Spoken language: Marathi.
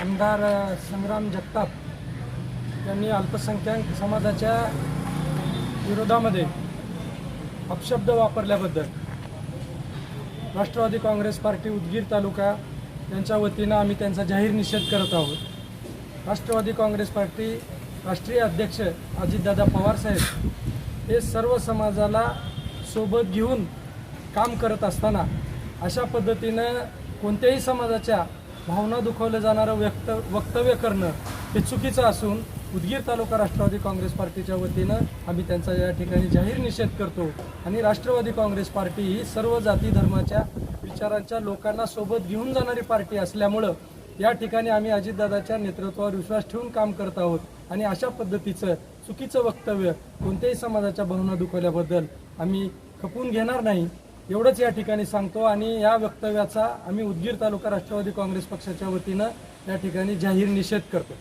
आमदार संग्राम जगताप यांनी अल्पसंख्याक समाजाच्या विरोधामध्ये अपशब्द वापरल्याबद्दल राष्ट्रवादी काँग्रेस पार्टी उदगीर तालुका यांच्या वतीनं आम्ही त्यांचा जाहीर निषेध करत आहोत. राष्ट्रवादी काँग्रेस पार्टी राष्ट्रीय अध्यक्ष अजितदादा पवारसाहेब हे सर्व समाजाला सोबत घेऊन काम करत असताना अशा पद्धतीनं कोणत्याही समाजाच्या भावना दुखवलं जाणारं व्यक्त वक्तव्य करणं हे चुकीचं असून उदगीर तालुका राष्ट्रवादी काँग्रेस पार्टीच्या वतीनं आम्ही त्यांचा या ठिकाणी जाहीर निषेध करतो. आणि राष्ट्रवादी काँग्रेस पार्टी ही सर्व जाती धर्माच्या विचारांच्या लोकांना सोबत घेऊन जाणारी पार्टी असल्यामुळं या ठिकाणी आम्ही अजितदादाच्या नेतृत्वावर विश्वास ठेवून काम करत आहोत. आणि अशा पद्धतीचं चुकीचं वक्तव्य कोणत्याही समाजाच्या भावना दुखवल्याबद्दल आम्ही खपून घेणार नाही. एवढंच या ठिकाणी सांगतो आणि या वक्तव्याचा आम्ही उदगीर तालुका राष्ट्रवादी काँग्रेस पक्षाच्या वतीनं या ठिकाणी जाहीर निषेध करतो.